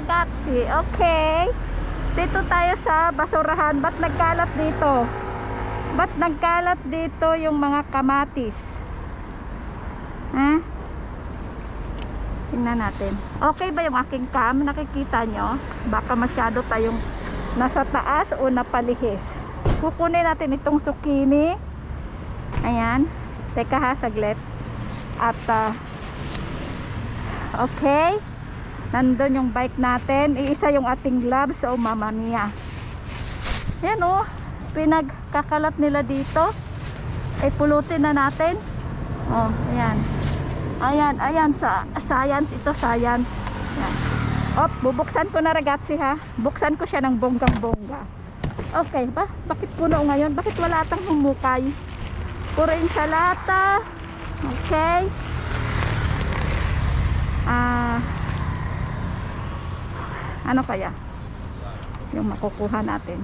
ragazzi. Okay. Dito tayo sa basurahan. Ba't nagkalat dito? Ba't nagkalat dito yung mga kamatis? Ha? Tingnan natin. Okay ba yung aking cam? Nakikita nyo? Baka masyado tayong nasa taas o napalihis. Kukunin natin itong zucchini. Ayan. Teka ha, saglit. At, ah, okay. Nandun yung bike natin. Iisa yung ating gloves. Oh, mama mia. Yan oh. Pinagkakalat nila dito. Ay, pulutin na natin. Oh, ayan. Ayan, ayan. Sa, science ito, science. Ayan. Op, bubuksan ko na ragazzi ha. Buksan ko siya ng bonggang-bongga. Okay ba? Bakit puno ngayon? Bakit wala atang humukay? Puro insalata. Okay. Ah, ano kaya? Yung makukuha natin.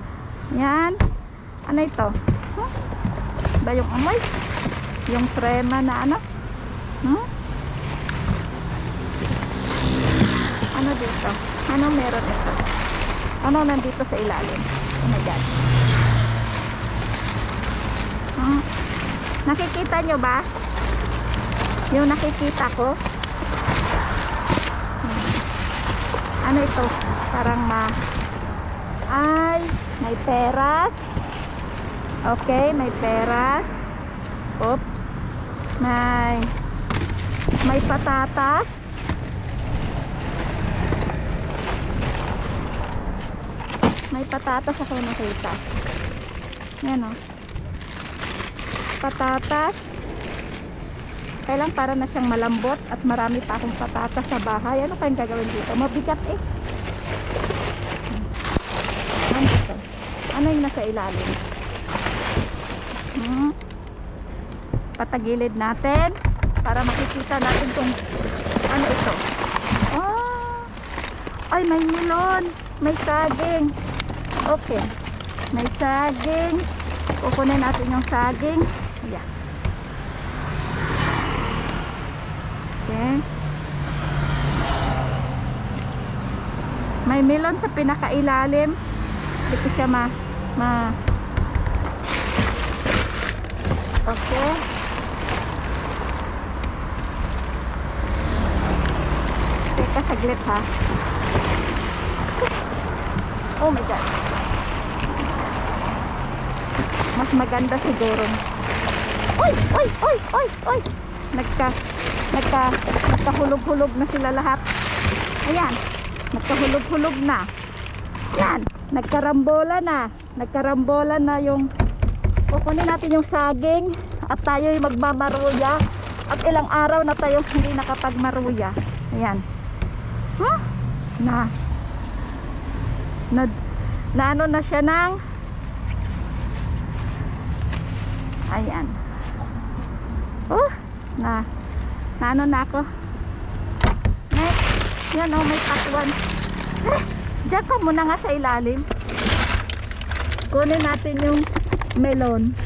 Yan. Ano ito? Huh? Ba yung amoy? Yung trema na ano? Hmm? Ano dito? Ano meron ito? Ano nandito sa ilalim? Oh my God. Hmm? Nakikita nyo ba? Yung nakikita ko? Hmm. Ano ito? Parang ma... Ay, may peras. Okay, may peras. Oop. May... May patatas. May patatas ako nakita. Yan o. Patatas. Kailang para na siyang malambot at marami pa akong patatas sa bahay. Ano kayang gagawin dito? Mabigat eh. Ano ito? Ano yung nasa ilalim? Hmm. Patagilid natin para makikita natin kung ano ito. Ah! Ay, may melon. May saging. Okay. May saging. Kukunin natin yung saging. Okay. May melon sa pinakailalim. Hindi ko siya ma... ma okay. Teka, saglit ha. Oh my God. Mas maganda siguro. Oy! Oy! Oy! Oy! Oy! Nagka, nagka, nagkahulog-hulog na sila lahat. Ayan. Nagkahulog-hulog na. Yan. Nagkarambola na. Nagkarambola na yung kukunin natin yung saging at tayo yung magmamaruya at ilang araw na tayo hindi nakapagmaruya. Ayan. Huh? Na na, na na siya ng ayan oh na na ano na ako next yan oh may pakwan eh, dyan ka muna nga sa ilalim kunin natin yung melon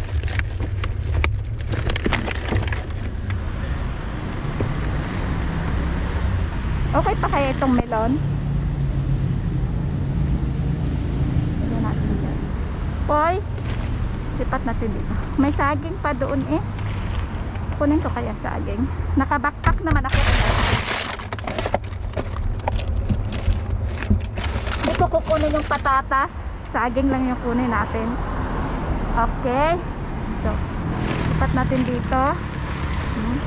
okay pa kaya itong melon Lagyan natin dyan. Poy, lipat natin dito. May saging pa doon eh. Kunin ko kaya saging. Nakabakpak naman ako. Hindi ko kukunin yung patatas. Saging lang yung kunin natin. Okay. So, lipat natin dito. Hmm.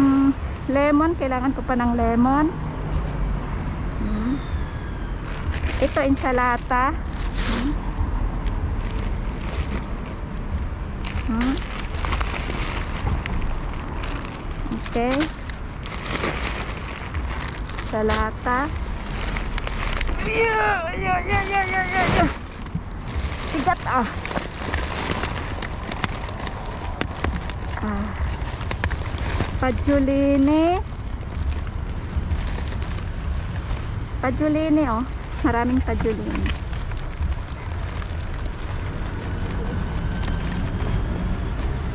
Hmm, lemon. Kailangan ko pa ng lemon. Hmm. Ito ensalata. Hmm. Hmm. Okay. Ensalata. Yeah, yeah, yeah, yeah, yeah, yeah, yeah. Sigat ah. Ah. Pajulini. Pajulini oh. Maraming pajulini.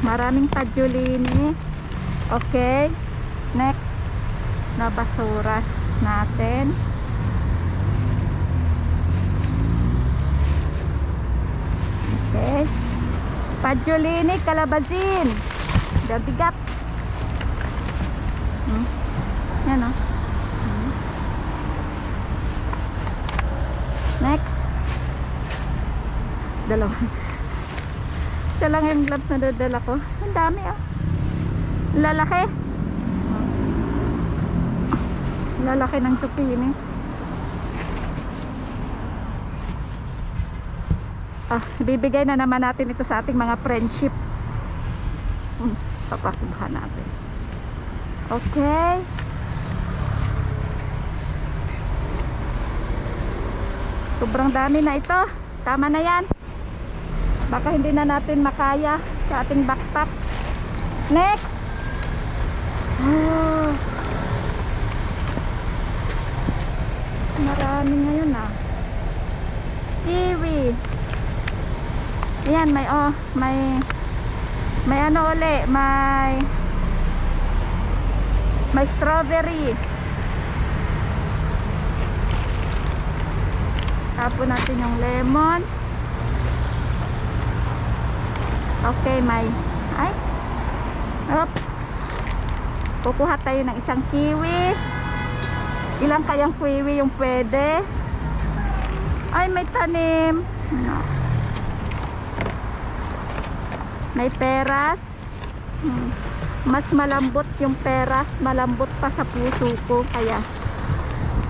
Maraming pajulini. Okay. Next. Na basura. natin. Okay. Pajolini, kalabazin. Dabigat. Hmm. Yan o. Hmm. Next. Dalawa. Ito lang yung gloves na dadala ko. Ang dami ah. Lalaki. Lalaki ng zucchini. Ah, bibigay na naman natin ito sa ating mga friendship. Hmm, papakuha natin. Okay. Sobrang dami na ito. Tama na yan. Baka hindi na natin makaya sa ating backpack. Next. Oh. Marami ngayon ah. Kiwi. Ayan, may oh, may may ano uli, may may strawberry. Tapon natin yung lemon. Okay, may ay. Op. Kukuha tayo ng isang kiwi. Ilang kayang kiwi yung pwede? Ay, may tanim. Ano? May peras. Hmm. Mas malambot yung peras. Malambot pa sa puso ko. Kaya,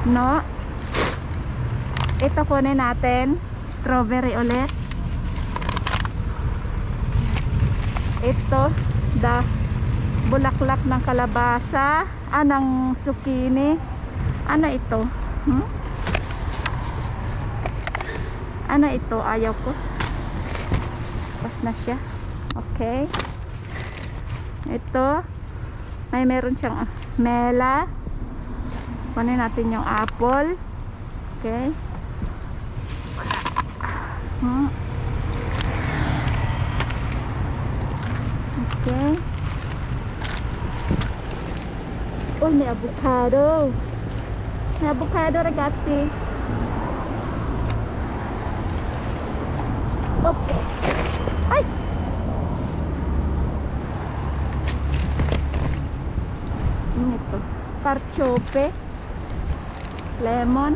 no? Ito kunin natin. Strawberry ulit. Ito, the bulaklak ng kalabasa. Ah, ng zucchini. Ano ito? Hmm? Ano ito? Ayaw ko. Pas na siya. Okay. Ito. May meron siyang ah, mela. Kunin natin yung apple. Okay. Hmm. Okay. Oh, may avocado. May avocado ragazzi. Okay. Ay! Ano ito? Carchope. Lemon.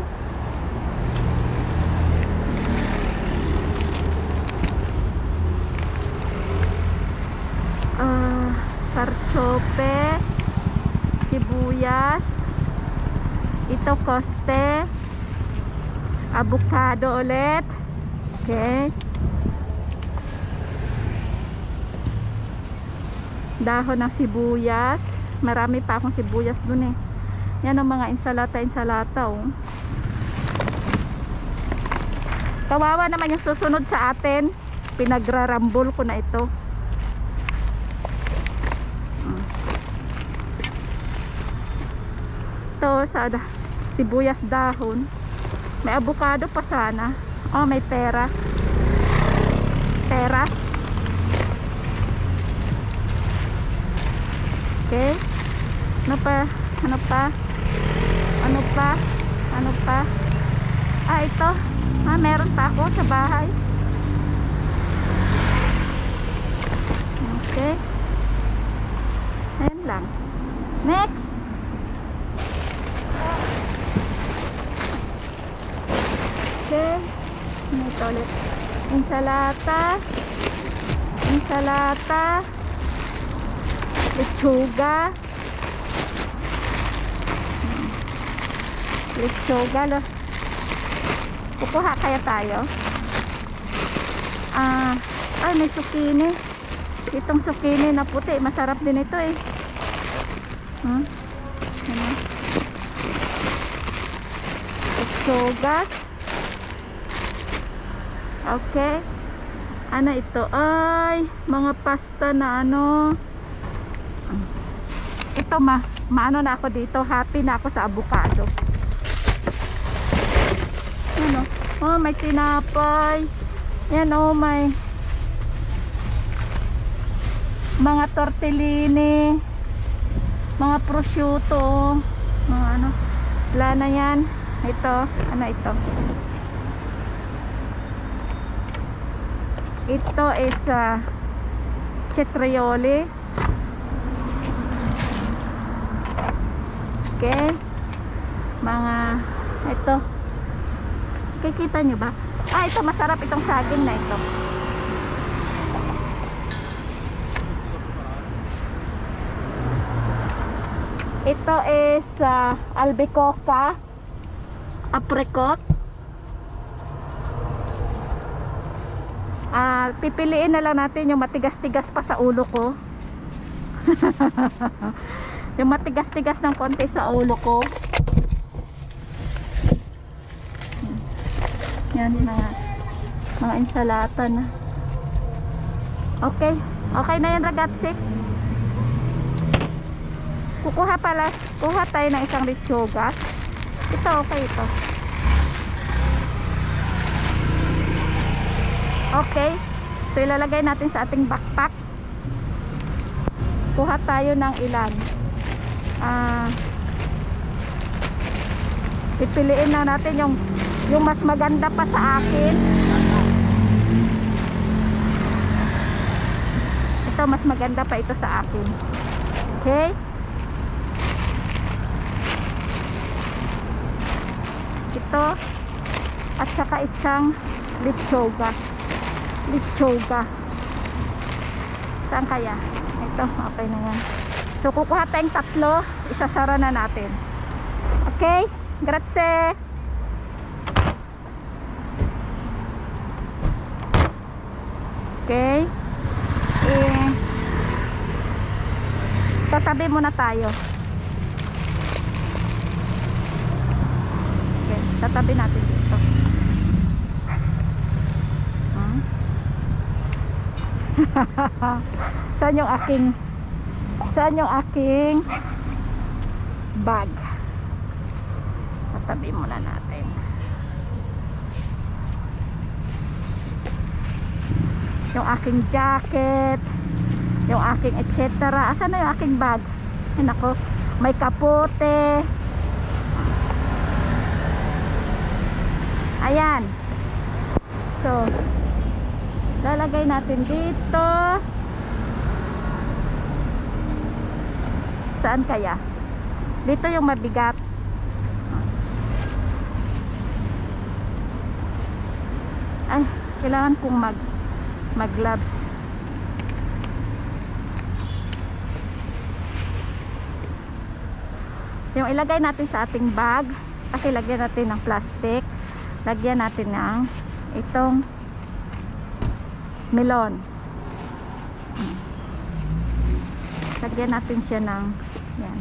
Ah, carchope. Sibuyas. Ito koste. Avocado ulit. Okay. dahon ng sibuyas marami pa akong sibuyas dun eh yan ang mga insalata insalata oh. kawawa naman yung susunod sa atin pinagrarambol ko na ito Mm. Ito sa sibuyas dahon may avocado pa sana oh may pera pera Okay. Ano pa? Ano pa? Ano pa? Ano pa? Ah, ito. Ah, meron pa ako sa bahay. Okay. Ayan lang. Next. Ano ito ulit? Insalata. Insalata. Lechuga. Lechuga. Lo. Kukuha kaya tayo? Ah, ay may zucchini. Itong zucchini na puti, masarap din ito eh. Hmm? Ano? Lechuga. Okay. Ano ito? Ay, mga pasta na ano ito ma maano na ako dito happy na ako sa avocado ano oh may tinapay yan oh may mga tortellini mga prosciutto mga ano Wala na yan. Ito. Ano ito? Ito is uh, cetrioli. Okay. Mga ito. Kikita nyo ba? Ah, ito masarap itong saging na ito. Ito is uh, albicoca, apricot. Ah, pipiliin na lang natin yung matigas-tigas pa sa ulo ko. yung matigas-tigas ng konti sa ulo ko. Yan mga mga insalata na. Okay. Okay na yan ragazzi. Kukuha pala, kuha tayo ng isang lechoga. Ito, okay ito. Okay. So, ilalagay natin sa ating backpack. Kuha tayo ng ilan. Ah, pipiliin na natin yung yung mas maganda pa sa akin. Ito, mas maganda pa ito sa akin. Okay? ito at saka isang lechoga lechoga saan kaya? Ito okay na yan. So kukuha tayong tatlo. Isasara na natin. Okay? Grazie. Okay? Eh tatabi muna tayo. Okay, tatabi natin dito. Hmm? saan yung aking saan yung aking bag? Tatabi muna natin. Yung aking jacket, yung aking etc. Asan na yung aking bag? Ay nako, may kapote. Ayan. So, lalagay natin dito. Saan kaya? Dito yung mabigat. Ay, kailangan kong mag mag gloves. Yung ilagay natin sa ating bag, kasi lagyan natin ng plastic lagyan natin ng itong melon. Lagyan natin siya ng yan,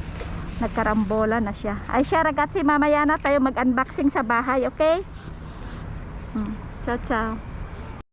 nagkarambola na siya. Ay siya ragazzi mamaya na tayo mag unboxing sa bahay okay? Hmm. ciao ciao